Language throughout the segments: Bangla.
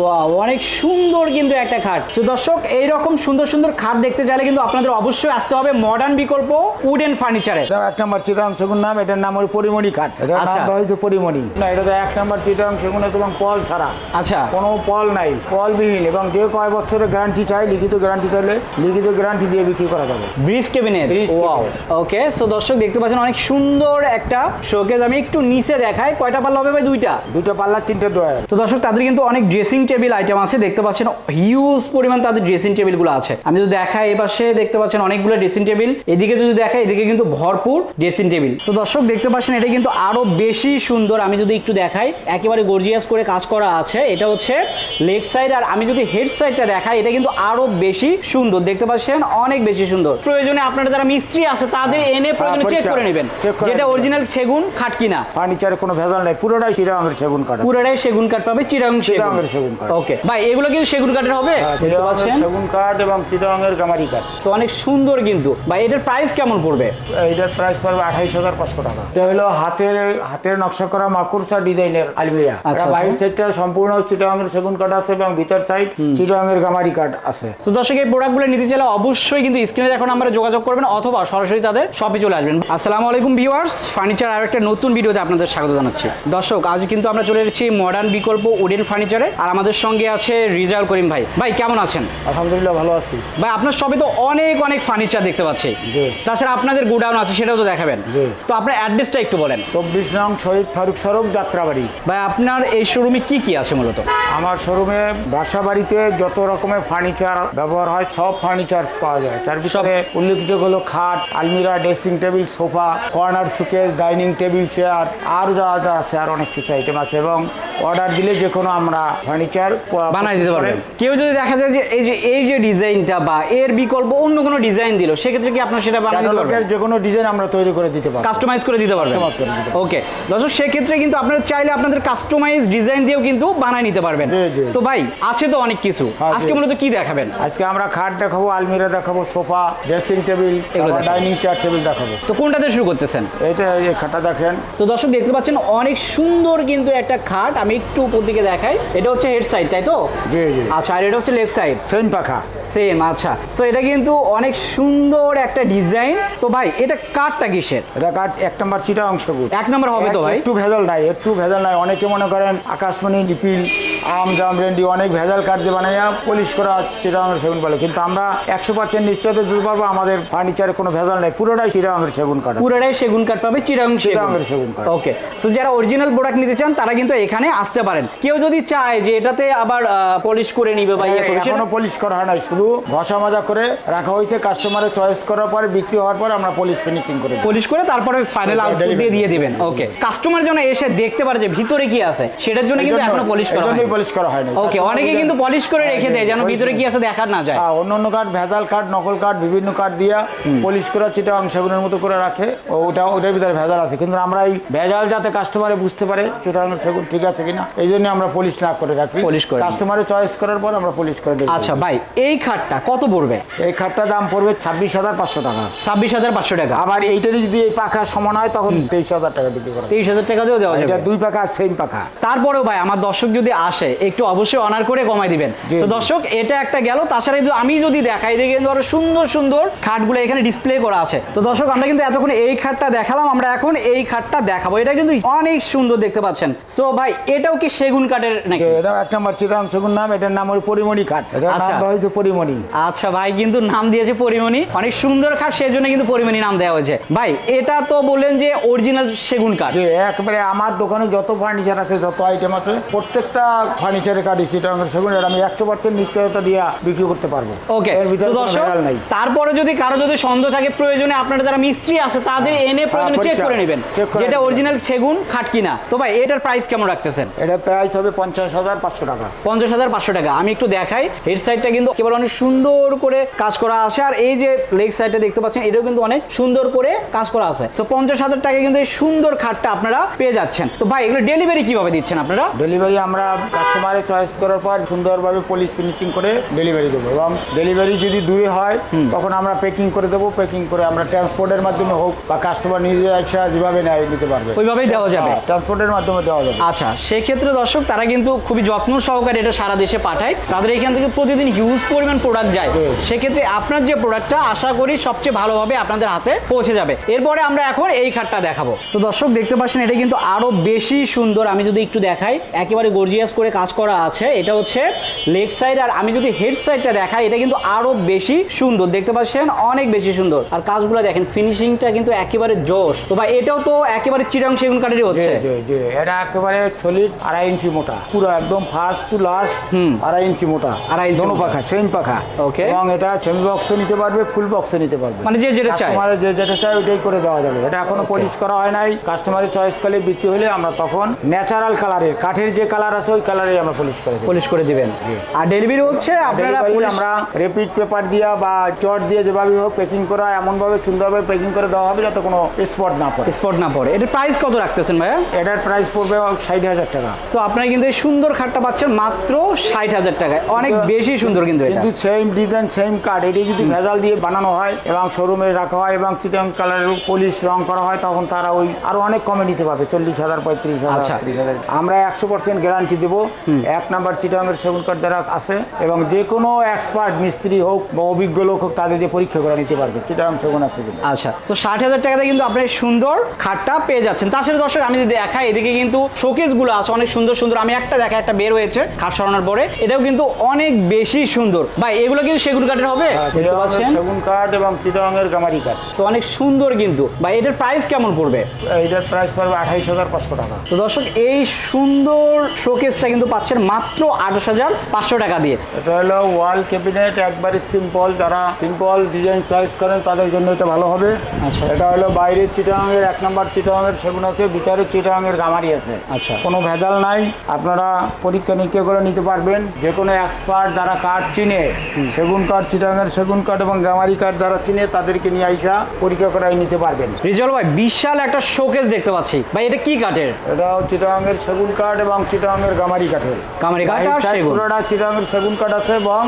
ওয়াও অনেক সুন্দর কিন্তু একটা খাট। তো দর্শক এই রকম সুন্দর সুন্দর খাট দেখতে চাইলে কিন্তু আপনাদের অবশ্যই আসতে হবে মডার্ন বিকল্প উডেন ফার্নিচারে এক নম্বর চিটাং সেগুন নাম এটার নাম হলো পরিমণি খাট। এটার নাম আচ্ছা। হয়েছে পরিমণি। না এটা তো এক নম্বর চিটাং সেগুনে তোমার পল ছাড়া। আচ্ছা। কোনো পল নাই পলবিহীন এবং যে কয় বছরের গ্যারান্টি চাই লিখিত গ্যারান্টি চাইলে লিখিত গ্যারান্টি দিয়ে বিক্রি করা যাবে। Bridge cabinet wow okay so দর্শক দেখতে পাচ্ছেন অনেক সুন্দর একটা শোকেজ আমি একটু নিচে দেখাই কয়টা পাল্লা হবে ভাই? দুইটা? দুটো পাল্লা তিনটে ড্রয়ার তো দর্শক তাদের কিন্তু অনেক ড্রেসিং টেবিল আইটেম আছে দেখতে পাচ্ছেন হিউজ পরিমাণ তাদের ড্রেসিং টেবিলগুলো আছে। আমি যদি দেখাই এই পাশে দেখতে পাচ্ছেন অনেকগুলো ড্রেসিং টেবিল এদিকে যদি দেখাই এদিকে কিন্তু ভরপুর ড্রেসিং টেবিল তো দর্শক দেখতে পাচ্ছেন এটা কিন্তু আরও বেশি সুন্দর। আমি যদি একটু দেখাই একেবারে গর্জিয়াস করে কাজ করা আছে। এটা হচ্ছে লেগ সাইড আর আমি যদি হেড সাইডটা দেখাই এটা কিন্তু আরও বেশি সুন্দর। দেখতে পাচ্ছেন অনেক বেশি সুন্দর। প্রয়োজনে আপনারা যারা মিস্ত্রি আছে তাদের এনে প্রয়োজনে চেক করে নেবেন যেটা অরিজিনাল সেগুন খাট কিনা। ফার্নিচারে কোনো ভেজাল নাই পুরোটাই চিটাঙের সেগুন কাঠ পুরোটাই সেগুন কাঠ পাবে চিরাং সেগুন। সেগুন কাঠ ওকে ভাই এগুলো কিন্তু সেগুন কাঠের হবে? হ্যাঁ, দেখতে পাচ্ছেন? সেগুন কাঠ এবং গামারি কাঠ তো অনেক সুন্দর কিন্তু। ভাই এটার প্রাইস কেমন পড়বে? এইটার প্রাইস পড়বে আঠাইশ হাজার পাঁচশো টাকা। এটা হলো হাতের হাতের নকশা করা মাকুরসা ডিজাইনের আলমিরা। আচ্ছা, বাইরের সাইডটা সম্পূর্ণ চিটাঙের সেগুন কাঠ আছে এবং ভিতর সাইড গামারি কাঠ আছে। তো দর্শক এই প্রোডাক্টগুলো নিতে চাইলে অবশ্যই কিন্তু স্ক্রিনে এখন আমরা যোগাযোগ করবেন অথবা সরাসরি তাদের শপে চলে আসবেন। আসসালামু আলাইকুম ভিউয়ার্স ফার্নিচার আর একটা নতুন ভিডিওতে আপনাদের স্বাগত জানাচ্ছি। দর্শক আজ কিন্তু আমরা চলে এসেছি মডার্ন বিকল্প উডেন ফার্নিচারে আর আমাদের সঙ্গে আছে রিজাল করিম ভাই। ভাই কেমন আছেন? আলহামদুলিল্লাহ ভালো আছি। ভাই আপনার শপে তো অনেক অনেক ফার্নিচার দেখতে পাচ্ছি। তাছাড়া আপনাদের গোডাউন আছে সেটাও তো দেখাবেন। তো আপনার অ্যাড্রেসটা একটু বলেন। চব্বিশ নং শহীদ ফারুক সড়ক যাত্রাবাড়ি। ভাই আপনার এই শোরুমে কি কি আছে মূলত? আমার শোরুমে বাসা বাড়িতে যত রকমের ফার্নিচার ব্যবহার হয় সব ফার্নিচার পাওয়া যায়। তার ভিতরে উল্লেখযোগ্য হলো খাট আলমিরা dressing table sofa corner showcase dining table chair আর যা যা আছে আর অনেক কিছু আইটেম আছে। এবং অর্ডার দিলে যে কোনো আমরা ফার্নিচার বানাই দিতে পারবেন। কেউ যদি দেখা যায় যে এই যে এই যে ডিজাইনটা বা এর বিকল্প অন্য কোনো ডিজাইন দিল সেক্ষেত্রে কি আপনার সেটা বানাই দিতে পারবেন? যে কোনো ডিজাইন আমরা তৈরি করে দিতে পারব। কাস্টমাইজ করে দিতে পারবেন। ওকে দর্শক সেক্ষেত্রে কিন্তু আপনারা চাইলে আপনাদের কাস্টমাইজ ডিজাইন দিয়েও কিন্তু বানাই নিতে পারবেন। তো ভাই আছে তো অনেক কিছু। হ্যাঁ, আজকে মূলত কি দেখাবেন? আজকে আমরা খাট দেখাবো আলমিরা দেখাবো sofa dressing table dining chair table দেখাবো। তো কোনটাতে শুরু করতেছেন? এইটা এই খাটটা দেখেন। তো দর্শক দেখতে পাচ্ছেন অনেক সুন্দর কিন্তু একটা খাট। আমি একটু উপর দিকে দেখাই। এটা হচ্ছে হেড সাইড তাই তো? জি জি। আচ্ছা আর এটা হচ্ছে লেগ সাইড সেম পাখা। সেম আচ্ছা। তো এটা কিন্তু অনেক সুন্দর একটা ডিজাইন তো ভাই এটা কাঠটা কিসের? এটা কাঠ এক নম্বর চিটা অংশ এক নম্বর হবে তো ভাই? একটু ভেজাল নাই একটু ভেজাল নাই। অনেকে মনে করেন আকাশমণি লিপিল আম জাম রেন্ডি অনেক ভেজাল কাঠ দিয়ে বানাইয়া পলিশ করা চিটাঙের সেগুন বলে। কিন্তু আমরা একশো পার্সেন্ট নিশ্চয়তা দিতে পারব আমাদের ফার্নিচারে কোনো ভেজাল নাই পুরোটাই চিটাঙের সেগুন কাঠ পুরোটাই সেগুন কাঠ পাবে চিরাং চিটাগাংয়ের সেগুন কাঠ। ওকে সো যারা অরিজিনাল প্রোডাক্ট নিতে চান তারা কিন্তু এখানে আসতে পারেন। কেউ যদি চায় যে এটাতে আবার পলিশ করে নিবে বা ইয়ে এখনও পলিশ করা হয় নাই শুধু ঘষা মাজা করে রাখা হয়েছে কাস্টমারের চয়েস করার পর বিক্রি হওয়ার পর আমরা পলিশ ফিনিশিং করে। পলিশ করে তারপরে ফাইনাল আউটপুট দিয়ে দিয়ে দিবেন। ওকে কাস্টমার যেন এসে দেখতে পারে যে ভিতরে কি আছে সেটার জন্য কিন্তু এখনও পলিশ করা হয়নি। পলিশ করা হয়নি ওকে অনেকে কিন্তু পলিশ করে রেখে দেয় যেন ভিতরে কি আছে দেখা না যায়। হ্যাঁ অন্য অন্য কাঠ ভেজাল কাঠ নকল কাঠ বিভিন্ন কাঠ দিয়া পলিশ করা চিটা অংশগুলোর মতো করে রাখে। ওটা ওটার ভিতরে ভেজাল আছে। কিন্তু আমরা এই ভেজাল যাতে কাস্টমারে বুঝতে পারে চিটা সেগুন ঠিক আছে কিনা এই জন্য আমরা পলিশ না করে রাখি। Polish করে দিই। কাস্টমারে চয়েস করার পর আমরা পলিশ করে দিই। আচ্ছা ভাই এই খাটটা কত পড়বে? এই খাটটার দাম পড়বে ছাব্বিশ হাজার পাঁচশো টাকা। ছাব্বিশ হাজার পাঁচশো টাকা। আবার এইটারই যদি এই পাখা সমান হয় তখন তেইশ হাজার টাকা বিক্রি করা তেইশ হাজার টাকা দিয়েও দেওয়া এটা দুই পাখা সেম পাখা। তারপরেও ভাই আমার দর্শক যদি আসে একটু অবশ্যই অনার করে কমাই দিবেন। তো দর্শক এটা একটা গেল তাছাড়া কিন্তু আমি যদি দেখাই যে কিন্তু আরও সুন্দর সুন্দর খাটগুলো এখানে ডিসপ্লে করা আছে। তো দর্শক আমরা কিন্তু এতক্ষণ এই খাটটা দেখালাম আমরা এখন এই খাটটা দেখাবো। এটা কিন্তু অনেক সুন্দর দেখতে পাচ্ছেন। সো ভাই এটাও কি সেগুন কাঠের নাকি? এটা এক নম্বর চিটাং সেগুন নাম এটার নাম হলো পরিমণি খাট। এটার নাম আচ্ছা। দেওয়া হয়েছে পরিমণি। আচ্ছা ভাই কিন্তু নাম দিয়েছে পরিমণি। অনেক সুন্দর খাট সেই জন্য কিন্তু পরিমণি নাম দেওয়া হয়েছে। ভাই এটা তো বললেন যে অরিজিনাল সেগুন কাঠ। একবারে আমার দোকানে যত ফার্নিচার আছে যত আইটেম আছে প্রত্যেকটা ফার্নিচারের কাঠ চিটাং সেগুন এটা আমি একশো পার্সেন্ট নিশ্চয়তা দিয়ে বিক্রি করতে পারব। ওকে এর ভিতরে দর্শক তারপরে যদি কারও যদি সন্দেহ থাকে প্রয়োজনে আপনারা যারা মিস্ত্রি আছে তাদের এনে প্রয়োজনে চেক করে নেবেন। যেটা অরিজিনাল সেগুন খাট কিনা। তো ভাই এটার প্রাইস কেমন রাখতেছেন? এটা প্রাইস হবে পঞ্চাশ হাজার পাঁচশো টাকা। পঞ্চাশ হাজার পাঁচশো টাকা। আমি একটু দেখাই হেড সাইডটা কিন্তু কেবল অনেক সুন্দর করে কাজ করা আছে আর এই যে লেগ সাইডটা দেখতে পাচ্ছেন এটাও কিন্তু অনেক সুন্দর করে কাজ করা আছে। তো পঞ্চাশ হাজার টাকা কিন্তু এই সুন্দর খাটটা আপনারা পেয়ে যাচ্ছেন। তো ভাই এগুলো ডেলিভারি কীভাবে দিচ্ছেন আপনারা? ডেলিভারি আমরা কাস্টমারে চয়েস করার পর সুন্দরভাবে পলিশ ফিনিশিং করে ডেলিভারি দেবো এবং ডেলিভারি যদি দূরে হয় তখন আমরা প্যাকিং করে দেবো প্যাকিং করে আমরা ট্রান্সপোর্টের মাধ্যমে হোক বা কাস্টমার নিজে আসা যেভাবে নেয় নিতে পারবে। ওইভাবেই দেওয়া যাবে? ট্রান্সপোর্টের মাধ্যমে দেওয়া যাবে। আচ্ছা সেক্ষেত্রে দর্শক তারা কিন্তু খুবই যত্ন সহকারে এটা সারা দেশে পাঠায়। তাদের এখান থেকে প্রতিদিন হিউজ পরিমাণ প্রোডাক্ট যায়। সেক্ষেত্রে আপনার যে প্রোডাক্টটা আশা করি সবচেয়ে ভালোভাবে আপনাদের হাতে পৌঁছে যাবে। এরপরে আমরা এখন এই খাটটা দেখাবো। তো দর্শক দেখতে পাচ্ছেন এটা কিন্তু আরও বেশি সুন্দর। আমি যদি একটু দেখাই একেবারে গর্জিয়াস করে কাজ করা আছে এটা হচ্ছে লেগ সাইড আর আমি যদি হেড সাইডটা দেখাই এটা কিন্তু আরও বেশি সুন্দর। দেখতে পাচ্ছেন? অনেক বেশি সুন্দর। আর কাজগুলো দেখেন ফিনিশিংটা কিন্তু একেবারে জোশ। তো ভাই এটাও তো একেবারে চিরাং সেগুন কাঠেরই হচ্ছে। জি জি। এটা একেবারে সলিড আড়াই ইঞ্চি মোটা। পুরো একদম ফার্স্ট টু লাস্ট আড়াই ইঞ্চি মোটা। আড়াই ইঞ্চি দোনো পাখা সেম পাখা। Okay. এবং এটা সেমি বক্সও নিতে পারবে ফুল বক্সও নিতে পারবে। মানে যে যেটা চায়। কাস্টমারের যে যেটা চাই ওইটাই করে দেওয়া যাবে। এটা এখনও পলিশ করা হয় নাই। কাস্টমারের চয়েস কালে বিক্রি হলে আমরা তখন ন্যাচারাল কালারের কাঠের যে কালার আছে ওই কালারে আমরা পলিশ করে পলিশ করে দিবেন। আর ডেলিভারি হচ্ছে আপনারা আমরা রেপিড পেপার দিয়া বা চট দিয়ে যেভাবে হোক প্যাকিং করা এমনভাবে সুন্দরভাবে প্যাকিং করে দেওয়া হবে যাতে কোনো স্পট না পড়ে। স্পট না পড়ে। এটার প্রাইস কত রাখতেছেন ভাইয়া? এটার প্রাইস পড়বে ষাট হাজার টাকা। তো আপনারা কিন্তু এই সুন্দর খাটটা পাচ্ছেন মাত্র ষাট হাজার টাকায়। অনেক বেশি সুন্দর কিন্তু কিন্তু সেম ডিজাইন সেম কার্ড এটি যদি ভেজাল দিয়ে বানানো হয় এবং শোরুমে রাখা হয় এবং সিটং কালারের পলিশ রং করা হয় তখন তারা ওই আরও অনেক কমে নিতে পারবে। চল্লিশ হাজার পঁয়ত্রিশ আচ্ছা। হাজার হাজার। আমরা একশো পার্সেন্ট গ্যারান্টি দেবো। এক নাম্বার চিটাঙ্গের সেগুন কার্ড দ্বারা আছে এবং যে কোনো এক্সপার্ট মিস্ত্রি হোক বা অভিজ্ঞ লোক হোক তাদের দিয়ে পরীক্ষা করে নিতে পারবে চিটাং সেগুন আছে কিন্তু আচ্ছা তো ষাট হাজার টাকাতে কিন্তু আপনি সুন্দর খাটটা পেয়ে যাচ্ছেন। তাছাড়া দর্শক আমি যদি দেখাই এদিকে কিন্তু শোকেসগুলো আছে অনেক সুন্দর সুন্দর। আমি একটা দেখা একটা বের হয়েছে খাট সরানোর পরে। এটাও কিন্তু অনেক বেশি সুন্দর। ভাই এগুলো কিন্তু সেগুন কাঠের হবে? চিটাঙ্গের সেগুন কার্ড এবং চিটাঙ্গের গামারি কার্ড তো অনেক সুন্দর কিন্তু। ভাই এটার প্রাইস কেমন পড়বে? এটার প্রাইস পড়বে আঠাইশ হাজার পাঁচশো টাকা। তো দর্শক এই সুন্দর শোকেসটা কিন্তু পাচ্ছেন মাত্র আঠাশ হাজার পাঁচশো টাকা দিয়ে। এটা হলো ওয়াল ক্যাবিনেট একবারে সিম্পল যারা সিম্পল ডিজাইন চয়েস করেন তাদের জন্য এটা ভালো হবে। আচ্ছা। এটা হলো বাইরের চিটাঙের এক নম্বর চিটাঙের সেগুন আছে ভিতরে চিটাঙের গামারি আছে। আচ্ছা। কোনো ভেজাল নাই আপনারা পরীক্ষা নিরীক্ষা করে নিতে পারবেন। যে কোনো এক্সপার্ট যারা কাঠ চিনে সেগুন কাঠ চিটাঙের সেগুন কাঠ এবং গামারি কাঠ যারা চিনে তাদেরকে নিয়ে আইসা পরীক্ষা করাই নিতে পারবেন। রিজল ভাই বিশাল একটা শোকেস দেখতে পাচ্ছি। ভাই এটা কি কাঠের এটা চিটাঙের সেগুন কাঠ এবং চিটাঙের গামারি কাঠের। গামারি কাঠ আর বাইরের side সেগুন। পুরোটা চিটাঙের সেগুন কাঠ আছে এবং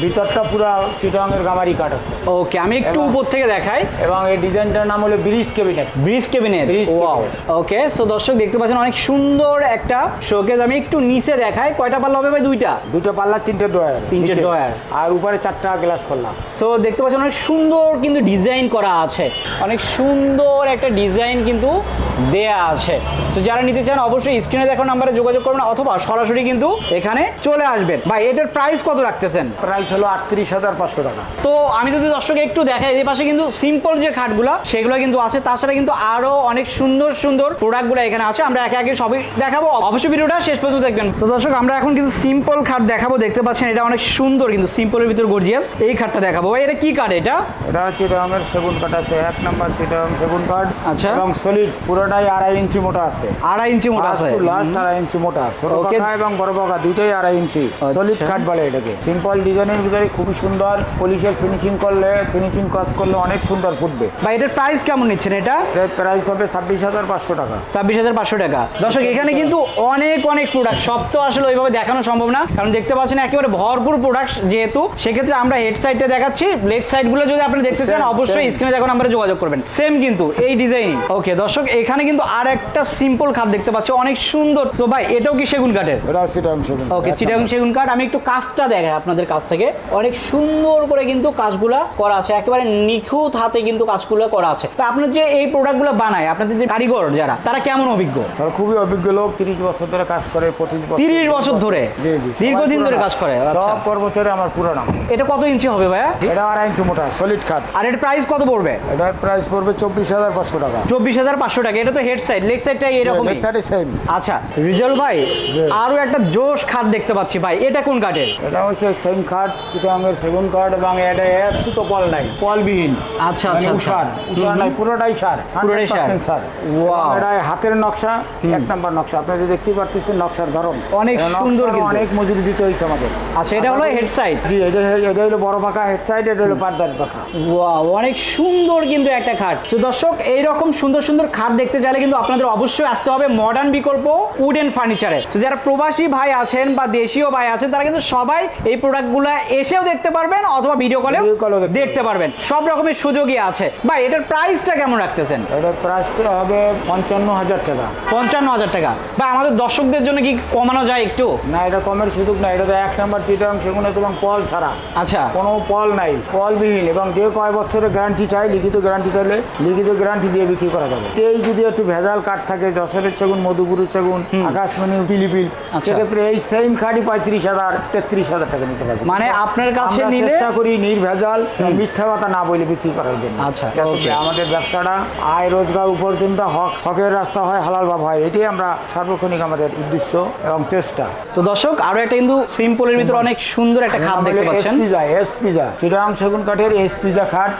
ভিতরটা পুরো চিটাঙের গামারি কাঠ আছে। ওকে আমি একটু উপর থেকে দেখাই। এবং এই ডিজাইনটার নাম হলো bridge cabinet. Bridge Bridge wow. Okay so দর্শক দেখতে পাচ্ছেন অনেক সুন্দর একটা শোকেস। আমি একটু নিচে দেখাই কয়টা পাল্লা হবে ভাই? দুইটা? দুটো পাল্লা তিনটে ড্রয়ার তিনটে drawer। আর উপরে চারটা গ্লাস পাল্লা। সো দেখতে পাচ্ছেন অনেক সুন্দর কিন্তু ডিজাইন করা আছে। অনেক সুন্দর একটা ডিজাইন কিন্তু দেয়া আছে। তো যারা নিতে চান অবশ্যই স্ক্রিনে দেখো নাম্বারে যোগাযোগ করবেন অথবা সরাসরি কিন্তু এখানে চলে আসবেন। ভাই এটার প্রাইস কত রাখতেছেন? প্রাইস হলো আটত্রিশ হাজার পাঁচশো টাকা। তো আমি যদি দর্শক একটু দেখাই এই পাশে কিন্তু সিম্পল যে খাটগুলো সেগুলো কিন্তু আছে। তাছাড়া কিন্তু আরও অনেক সুন্দর সুন্দর প্রোডাক্টগুলো এখানে আছে। আমরা একে একে সবই দেখাবো। অবশ্যই ভিডিওটা শেষ পর্যন্ত দেখবেন। তো দর্শক আমরা এখন কিন্তু সিম্পল খাট দেখাবো। দেখতে পাচ্ছেন এটা অনেক সুন্দর কিন্তু সিম্পলের ভিতর গর্জিয়াস এই খাটটা দেখাবো। ভাই এটা কি কাঠ এটা? এটা চিটাঙের সেগুন কাঠ আছে। এক নাম্বার চিটাং সেগুন কাঠ। আচ্ছা। এবং সলিড পুরোটাই আড়াই ইঞ্চি মোটা আছে। আড়াই ইঞ্চি মোটা আছে। লাস্ট আড়াই ইঞ্চি মোটা। ছোট Okay. এবং বড় পাখা দুটোই আড়াই ইঞ্চি। সলিড কাঠ বলে এটাকে। সিম্পল ডিজাইনের ভিতরে খুবই সুন্দর পলিশের ফিনিশিং করলে ফিনিশিং কাজ করলে অনেক সুন্দর ফুটবে। বা এটার প্রাইস কেমন নিচ্ছেন এটা? এর প্রাইস হবে ছাব্বিশ হাজার পাঁচশো টাকা। ছাব্বিশ হাজার পাঁচশো টাকা। দর্শক এখানে কিন্তু অনেক অনেক প্রোডাক্ট সব তো আসলে ওইভাবে দেখানো সম্ভব না। কারণ দেখতে পাচ্ছেন একেবারে ভরপুর প্রোডাক্ট যেহেতু। সেক্ষেত্রে আমরা হেড সাইডটা দেখাচ্ছি। লেগ সাইডগুলো যদি আপনি দেখতে চান অবশ্যই. স্ক্রিনে দেখুন আমরা যোগাযোগ করবেন। সেম কিন্তু এই ডিজাইনই ওকে দর্শক এখানে কিন্তু আর একটা সিম্পল খাট দেখতে পাচ্ছি। অনেক সুন্দর। সো ভাই এটাও কি সেগুন কাঠের? এটাও চিটাং সেগুন ওকে এক সেগুন কাঠ আমি একটু কাজটা দেখাই আপনাদের কাছ থেকে। অনেক সুন্দর করে কিন্তু কাজগুলা করা আছে। একেবারে নিখুঁত হাতে কিন্তু কাজগুলো করা আছে। তো আপনার যে এই প্রোডাক্টগুলো বানায় আপনাদের যে কারিগর যারা তারা কেমন অভিজ্ঞ? তারা খুবই অভিজ্ঞ লোক। তিরিশ বছর ধরে কাজ করে পঁচিশ তিরিশ বছর ধরে? জি জি দীর্ঘদিন ধরে কাজ করে? আচ্ছা। সব কর্মচারী আমার পুরানো। এটা কত ইঞ্চি হবে ভাইয়া? এটা আড়াই ইঞ্চি মোটা সলিড কাঠ আর এর প্রাইস কত পড়বে? এটার প্রাইস পড়বে চব্বিশ হাজার পাঁচশো টাকা। চব্বিশ হাজার পাঁচশো টাকা। এটা তো হেড সাইড লেগ সাইডটা এরকম সেম আচ্ছা। রিজল ভাই জি। আরও একটা জোশ খাট দেখতে পাচ্ছি ভাই। এটা কোন কাঠের? এটা হচ্ছে সেম খাট চিটাঙ্গের সেগুন কাঠ এবং এটা এক সুতো পল নাই পলবিহীন। আচ্ছা, মানে আচ্ছা, আচ্ছা। উষার উষার নাই পুরোটাই সার পুরোটাই সার। 100% সার। Wow. এটা হাতের নকশা এক নাম্বার নকশা। আপনি যে দেখতেই পারতেছেন নকশার ধরন। অনেক সুন্দর কিন্তু। অনেক মজুরি দিতে হয়েছে আমাদের। আচ্ছা এটা হলো হেড সাইড জি এটা এটা হলো বড় পাখা হেড সাইড এটা হলো পার্দার পাখা। ওয়াও অনেক সুন্দর কিন্তু একটা খাট। তো দর্শক এইরকম সুন্দর সুন্দর খাট দেখতে চাইলে কিন্তু আপনাদের অবশ্যই আসতে হবে মডার্ন বিকল্প উডেন ফার্নিচারে তো যারা প্রবাসী ভাই আছেন বা দেশীয় ভাই আছেন তারা কিন্তু সবাই এই প্রোডাক্টগুলো এসেও দেখতে পারবেন অথবা ভিডিও Video দেখতে পারবেন। সব রকমের সুযোগই আছে। ভাই এটার প্রাইসটা কেমন রাখতেছেন? এটার প্রাইসটা হবে পঞ্চান্ন হাজার টাকা। পঞ্চান্ন হাজার টাকা। ভাই আমাদের দর্শকদের জন্য কি কমানো যায় একটু? না এটা কমের সুযোগ না এটা তো এক নম্বর চিটাং সেগুলো তোমার পল ছাড়া। আচ্ছা। কোনো পল নাই পলবিহীন। এবং যে কয় বছরের গ্যারান্টি চাই লিখিত গ্যারান্টি চাইলে লিখিত গ্যারান্টি দিয়ে বিক্রি করা যাবে। এই যদি একটু ভেজাল কাঠ থাকে যশোরের সেগুন মধুপুরের সেগুন আকাশমণি পিলিপিল। সেক্ষেত্রে এই সেম খাটই পঁয়ত্রিশ হাজার তেত্রিশ হাজার টাকা নিতে পারবে। মানে আপনার কাছে চেষ্টা করি নির্ভেজাল মিথ্যা কথা না বলে বিক্রি করার জন্য। আচ্ছা, আমাদের ব্যবসাটা আয় রোজগার উপার্জনটা হক হকের রাস্তা হয় হালাল ভাব হয় এটাই আমরা সার্বক্ষণিক আমাদের উদ্দেশ্য এবং চেষ্টা। তো দর্শক আরও একটা কিন্তু সিম্পলের ভিতরে অনেক সুন্দর একটা খাট দেখতে এস পাচ্ছেন। পিজা এস পিজা চিটাং সেগুন কাঠের এস পিজা খাট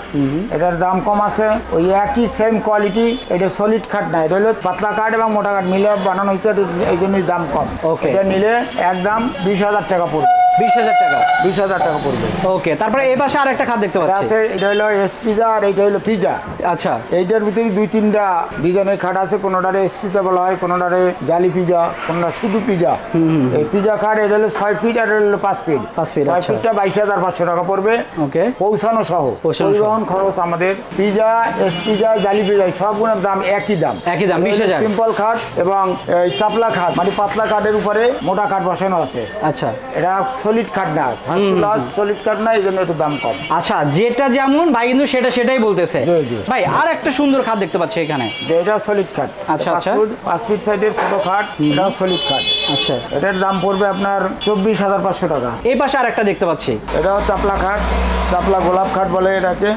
এটার দাম কম আছে ওই একই সেম কোয়ালিটি এটা সলিড খাট না এটা হলো পাতলা কাঠ এবং মোটা কাঠ মিলে বানানো হয়েছে এই জন্যই দাম কম। Okay. এটা নিলে একদম বিশ হাজার টাকা পড়বে বিশ হাজার টাকা। বিশ হাজার টাকা পড়বে। ওকে তারপরে এই পাশে আর একটা খাট দেখতে পাচ্ছি। আছে এটা হলো এস পিজা আর এইটা হলো পিজা। আচ্ছা। এইটার ভিতরে দুই তিনটা ডিজাইনের খাট আছে কোনোটারে এস পিজা বলা হয় কোনোটারে জালি পিজা কোনোটা শুধু পিজা। এই পিজা খাট এটা হলো ছয় ফিট আর হলো পাঁচ ফিট। পাঁচ ছয় আচ্ছা। ফিটটা বাইশ হাজার পাঁচশো টাকা পড়বে। ওকে। পৌঁছানো সহ। পরিবহন খরচ আমাদের। পিজা এস পিজা জালি পিজা সবগুলোর দাম একই দাম। একই দাম, 20,000 সিম্পল খাট এবং চাপলা খাট মানে পাতলা খাটের উপরে মোটা খাট বসানো আছে। আচ্ছা। এটা সলিড খাট না। ফার্স্ট টু লাস্ট সলিড খাট না এই জন্য একটু দাম কম। আচ্ছা যেটা যেমন ভাই কিন্তু সেটা সেটাই বলতেছে। ভাই আর একটা সুন্দর খাট দেখতে পাচ্ছি এখানে। এটা সলিড খাট আচ্ছা, আচ্ছা। পাঁচ ফিট সাইডের ছোট খাট এটাও সলিড খাট আচ্ছা। এটার দাম পড়বে আপনার চব্বিশ হাজার পাঁচশো টাকা। এই পাশে আর একটা দেখতে পাচ্ছি। এটাও চাপলা খাট চাপলা গোলাপ খাট বলে এটাকে।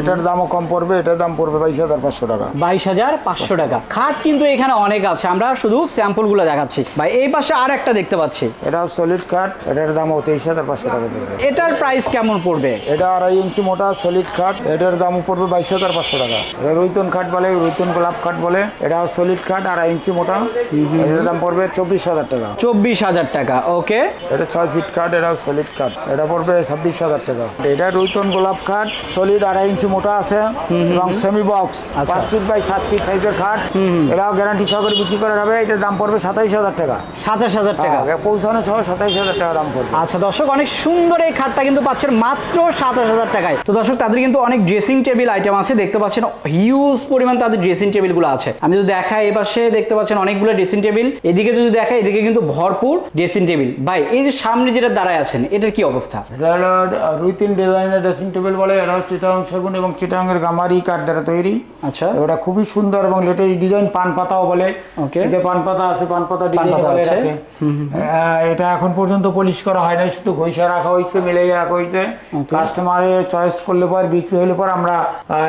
এটার দামও কম পড়বে এটার দাম পড়বে বাইশ হাজার পাঁচশো টাকা। বাইশ হাজার পাঁচশো টাকা। খাট কিন্তু এখানে অনেক আছে। আমরা শুধু স্যাম্পলগুলো দেখাচ্ছি। ভাই এই পাশে আর একটা দেখতে পাচ্ছি। এটাও সলিড খাট এটার দামও তেইশ হাজার পাঁচশো টাকা পড়বে এটার প্রাইস কেমন পড়বে? এটা আড়াই ইঞ্চি মোটা সলিড খাট এটার দাম পড়বে বাইশ হাজার পাঁচশো টাকা। এটা রৈতন খাট বলে রৈতন গোলাপ খাট বলে এটাও সলিড খাট আড়াই ইঞ্চি মোটা। এটার দাম পড়বে চব্বিশ হাজার টাকা। চব্বিশ হাজার টাকা ওকে। এটা ছয় ফিট কাঠ এটাও সলিড কাঠ এটা পড়বে ছাব্বিশ হাজার টাকা। এটা রুইতন গোলাপ খাট সলিড আড়াই ইঞ্চি মোটা আছে এবং সেমি বক্স আচ্ছা। পাঁচ ফিট বাই সাত ফিট সাইজের খাট। এটাও গ্যারান্টি সহকারে বিক্রি করা যাবে। এটার দাম পড়বে সাতাইশ হাজার টাকা। সাতাশ হাজার টাকা। হ্যাঁ, পৌঁছানো সহ সাতাইশ হাজার টাকা দাম পড়বে। আচ্ছা দর্শক অনেক সুন্দর এই খাটটা কিন্তু পাচ্ছেন মাত্র সাতাশ হাজার টাকায়। তো দর্শক তাদের কিন্তু অনেক ড্রেসিং টেবিল আইটেম আছে দেখতে পাচ্ছেন হিউজ পরিমাণ তাদের ড্রেসিং টেবিলগুলো আছে। আমি যদি দেখাই এই পাশে দেখতে পাচ্ছেন অনেকগুলো ড্রেসিং টেবিল এদিকে যদি দেখাই এদিকে কিন্তু ভরপুর ড্রেসিং টেবিল ভাই এই যে সামনে যেটা দাঁড়ায় আছেন এটার কি অবস্থা? রুইতিন ডিজাইনের ড্রেসিং টেবিল বলে এটা হচ্ছে চিটাং সেগুন এবং চিটাংয়ের গামারি কাঠ দ্বারা তৈরি। আচ্ছা। ওটা খুবই সুন্দর এবং লেটেস্ট ডিজাইন পান পাতাও বলে. যে পান পাতা আছে। পান পাতা ডিজাইন বলে এটা এখন পর্যন্ত পলিশ করা হয় না শুধু ঘষা রাখা হয়েছে মিলে রাখা হয়েছে। Okay. কাস্টমারে চয়েস করলে পর বিক্রি হলে পর আমরা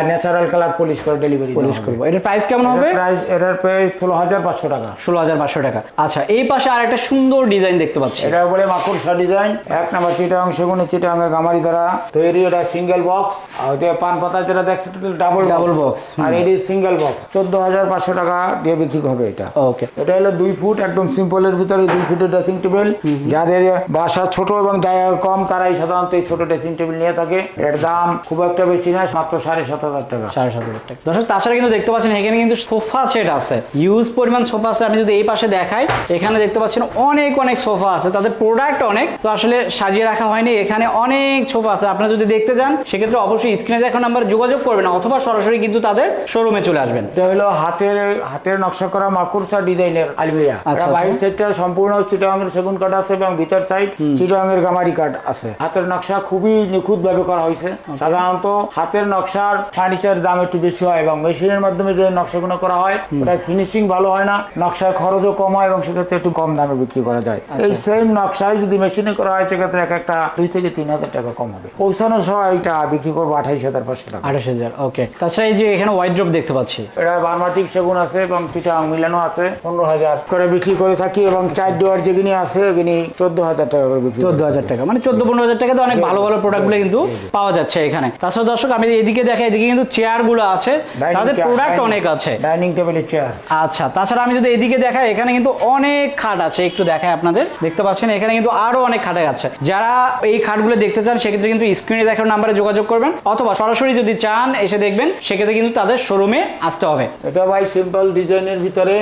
ন্যাচারাল কালার পলিশ করে ডেলিভারি পলিশ করব। এটার প্রাইস কেমন হবে? প্রাইস এটার প্রায় ষোলো হাজার পাঁচশো টাকা। ষোলো হাজার পাঁচশো টাকা। আচ্ছা এই পাশে আর একটা সুন্দর ডিজাইন দেখতে পাচ্ছি। এটা বলে মাকুড়সা ডিজাইন এক নাম্বার চিটাং সেগুনে চিটাংয়ের গামারি দ্বারা তৈরি। এটা সিঙ্গেল বক্স আর পান পাতা যেটা দেখছে ডাবল ডাবল বক্স। আর এটি সিঙ্গেল বক্স চোদ্দ হাজার পাঁচশো টাকা দিয়ে বিক্রি হবে এটা। ওকে এটা হলো দুই ফুট একদম সিম্পলের ভিতরে দুই ফুটের ড্রেসিং টেবিল যাদের বাসা ছোট এবং জায়গা কম তারাই সাধারণত এই ছোট ড্রেসিং টেবিল নিয়ে থাকে। এর দাম খুব একটা বেশি না মাত্র সাড়ে সাত হাজার টাকা। সাড়ে সাত হাজার টাকা। দর্শক তাছাড়া কিন্তু দেখতে পাচ্ছেন এখানে কিন্তু সোফা সেট আছে। ইউজ পরিমাণ সোফা আছে আমি যদি এই পাশে দেখাই এখানে দেখতে পাচ্ছেন অনেক অনেক সোফা আছে। তাদের প্রোডাক্ট অনেক তো আসলে সাজিয়ে রাখা হয়নি। এখানে অনেক সোফা আছে। আপনারা যদি দেখতে যান সেক্ষেত্রে অবশ্যই স্ক্রিনে দেখা নাম্বার যোগাযোগ করবেন অথবা সরাসরি কিন্তু তাদের শোরুমে চলে আসবেন। এটা হলো হাতের হাতের নকশা করা মাকুড়সা ডিজাইনের আলমিরা। আচ্ছা, এটা বাইরের সাইডটা সম্পূর্ণ চিটাঙ্গের সেগুন কাটা আছে এবং ভিতর সাইড চিটাঙ্গের গামারি কাঠ আছে। হাতের নকশা খুবই নিখুঁত ভাবে করা হয়েছে। সাধারণত হাতের নকশার ফার্নিচার দাম একটু বেশি হয় এবং মেশিনের মাধ্যমে যে নকশাগুলো করা হয় ওটা ফিনিশিং ভালো হয় না নকশার খরচও কম হয় এবং সেক্ষেত্রে একটু কম দামে বিক্রি করা যায়। এই সেম নকশায় যদি মেশিনে করা হয় সেক্ষেত্রে এক একটা দুই থেকে তিন হাজার টাকা কম হবে। পৌঁছানো সহ এটা বিক্রি করব আঠাইশ হাজার পাঁচশো টাকা। আঠাশ হাজার ওকে তাছাড়া এই যে এখানে হোয়াইট ড্রপ দেখতে পাচ্ছি। এটা বার্মাটিক সেগুন আছে এবং চিটাং মিলানো আছে। পনেরো হাজার। করে বিক্রি করে থাকি এবং চার ডোয়ার যেগুলি আছে এগুলি চোদ্দ হাজার টাকা করে চোদ্দ হাজার টাকা। মানে চোদ্দ পনেরো হাজার টাকাতে অনেক ভালো ভালো প্রোডাক্টগুলো কিন্তু পাওয়া যাচ্ছে এখানে। তাছাড়া দর্শক আমি এদিকে দেখে এদিকে কিন্তু চেয়ারগুলো আছে। তাদের প্রোডাক্ট অনেক আছে। ডাইনিং টেবিলের চেয়ার আচ্ছা তাছাড়া আমি যদি এদিকে দেখাই এখানে কিন্তু অনেক খাট আছে। একটু দেখাই আপনাদের। দেখতে পাচ্ছেন এখানে কিন্তু আরও অনেক খাটে আছে। যারা এই খাটগুলো দেখতে চান সেক্ষেত্রে কিন্তু স্ক্রিনে দেখার নাম্বারে যোগাযোগ করবেন। অথবা সরাসরি যদি চান এসে দেখবেন সেক্ষেত্রে কিন্তু তাদের শোরুমে আসতে হবে। এটা ভাই সিম্পল ডিজাইনের ভিতরে।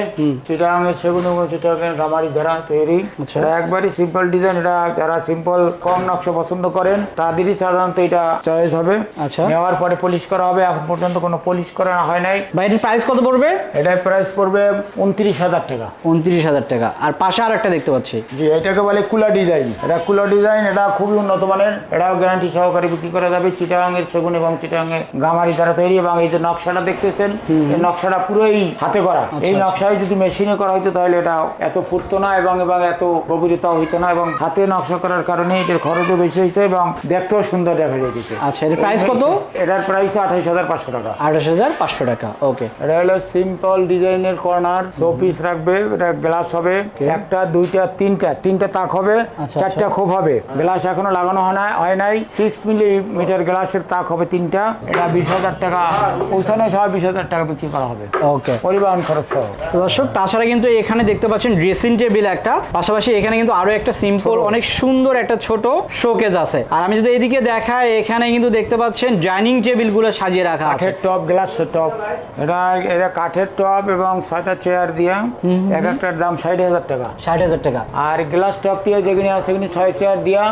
চিটাগাঙের সেগুন এবং চিটাগাঙের গামারি দ্বারা তৈরি। আচ্ছা। এটা একবারই সিম্পল ডিজাইন এটা যারা সিম্পল কম নকশা পছন্দ করেন তাদেরই সাধারণত এটা চয়েস হবে। আচ্ছা। নেওয়ার পরে পলিশ করা হবে এখন পর্যন্ত কোনো পলিশ করা হয় নাই। বা এটার প্রাইস কত পড়বে? এটার প্রাইস পড়বে উনত্রিশ হাজার টাকা। উনত্রিশ হাজার টাকা। আর পাশে আর একটা দেখতে পাচ্ছি। জি এটাকে বলে কুলা ডিজাইন। এটা কুলা ডিজাইন এটা খুবই উন্নত মানের। এটাও গ্যারান্টি সহকারে বিক্রি করা যাবে চিটাগাঙের সেগুন এবং চিটাগাঙের গামারি দ্বারা তৈরি এবং এই যে নকশাটা দেখতেছেন এই নকশাটা পুরোই হাতে করা। এই নকশায় যদি মেশিনে করা হতো তাহলে এটা এত ফুটতো না এবং এবং এত গভীরতা হইতো না এবং হাতে নকশা করার কারণে এটার খরচও বেশি হয়েছে এবং দেখতেও সুন্দর দেখা যাইতেছে। আচ্ছা এর প্রাইস কত? এটার প্রাইস আঠাইশ হাজার পাঁচশো টাকা। আঠাশ হাজার পাঁচশো টাকা ওকে এটা হলো সিম্পল ডিজাইনের কর্নার শো পিস রাখবে এটা গ্লাস হবে। একটা দুইটা তিনটা তিনটা তাক হবে আচ্ছা, চারটা খোপ হবে। গ্লাস এখনও লাগানো হয় না হয় নাই। সিক্স মিলিমিটার গ্লাসের তাক হবে তিনটা। এটা বিশ হাজার টাকা পৌঁছানো সহ বিশ হাজার টাকা বিক্রি করা হবে। ওকে পরিবহন খরচ সহ। দর্শক তাছাড়া কিন্তু এখানে দেখতে পাচ্ছেন ড্রেসিং টেবিল একটা। পাশাপাশি এখানে কিন্তু আরও একটা সিম্পল অনেক সুন্দর একটা ছোট শোকেজ আছে। আর আমি যদি এদিকে দেখাই এখানে কিন্তু দেখতে পাচ্ছেন ডাইনিং টেবিলগুলো সাজিয়ে রাখা আছে। কাঠের টপ গ্লাসের টপ এটা এটা কাঠের টপ এবং ছয়টা চেয়ার দিয়ে এক একটার দাম ষাট হাজার টাকা। ষাট হাজার টাকা। আর গ্লাস টপ দিয়ে যেখানে আছে সেখানে ছয় চেয়ার দিয়া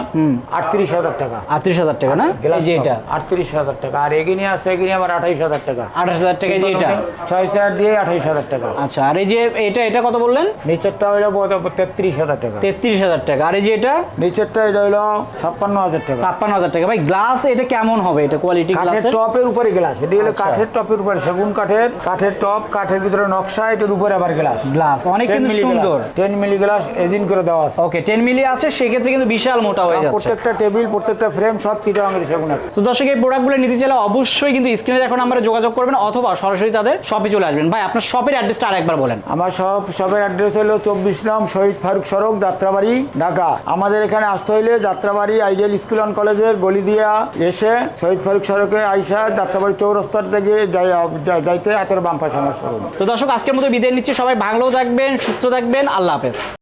আটত্রিশ হাজার টাকা। আটত্রিশ হাজার টাকা না? যে এটা। আটত্রিশ হাজার টাকা। আর এগিয়ে আছে এগিয়ে আবার আঠাইশ হাজার টাকা। আঠাশ হাজার টাকা যে এটা। ছয় চেয়ার দিয়ে আঠাইশ হাজার টাকা। আচ্ছা আর এই যে এটা এটা কত বললেন? নিচেরটা হইল তেত্রিশ হাজার টাকা। তেত্রিশ হাজার টাকা। আর এই যে এটা? নিচেরটা এটা হইল ছাপ্পান্ন হাজার টাকা। ছাপ্পান্ন হাজার টাকা। ভাই গ্লাস এটা কেমন হবে? এটা কোয়ালিটি কাঠের টপের উপরে গ্লাস এটি হলো আচ্ছা। কাঠের টপের উপরে সেগুন কাঠের কাঠের টপ কাঠের ভিতরে নকশা এটার উপরে আবার গ্লাস গ্লাস অনেক কিন্তু সুন্দর। টেন মিলি গ্লাস এজিন করে দেওয়া আছে। ওকে টেন মিলি আছে সেক্ষেত্রে কিন্তু বিশাল মোটা হয়ে যাচ্ছে। প্রত্যেকটা টেবিল প্রত্যেকটা ফ্রেম সব চিটাগাঙের সেগুন আছে। তো দর্শক এই প্রোডাক্টগুলো নিতে চাইলে অবশ্যই কিন্তু স্ক্রিনে এখন আমরা যোগাযোগ করবেন অথবা সরাসরি তাদের শপে চলে আসবেন। ভাই আপনার শপের অ্যাড্রেসটা আরেকবার বলেন। আমার সব সবের অ্যাড্রেস হলো চব্বিশ নং শহীদ ফারুক সড়ক যাত্রাবাড়ি ঢাকা। আমাদের এখানে আসতে হইলে যাত্রাবাড়ি আইডিয়াল স্কুল অ্যান্ড কলেজের গলি দিয়া এসে শহীদ ফারুক সড়কে আইসা যাত্রাবাড়ি চৌরাস্তার থেকে যাইতে হাতের বাম পাশে তো দর্শক, আজকের মতো বিদায় নিচ্ছি। সবাই ভালো থাকবেন, সুস্থ থাকবেন। আল্লাহ হাফেজ।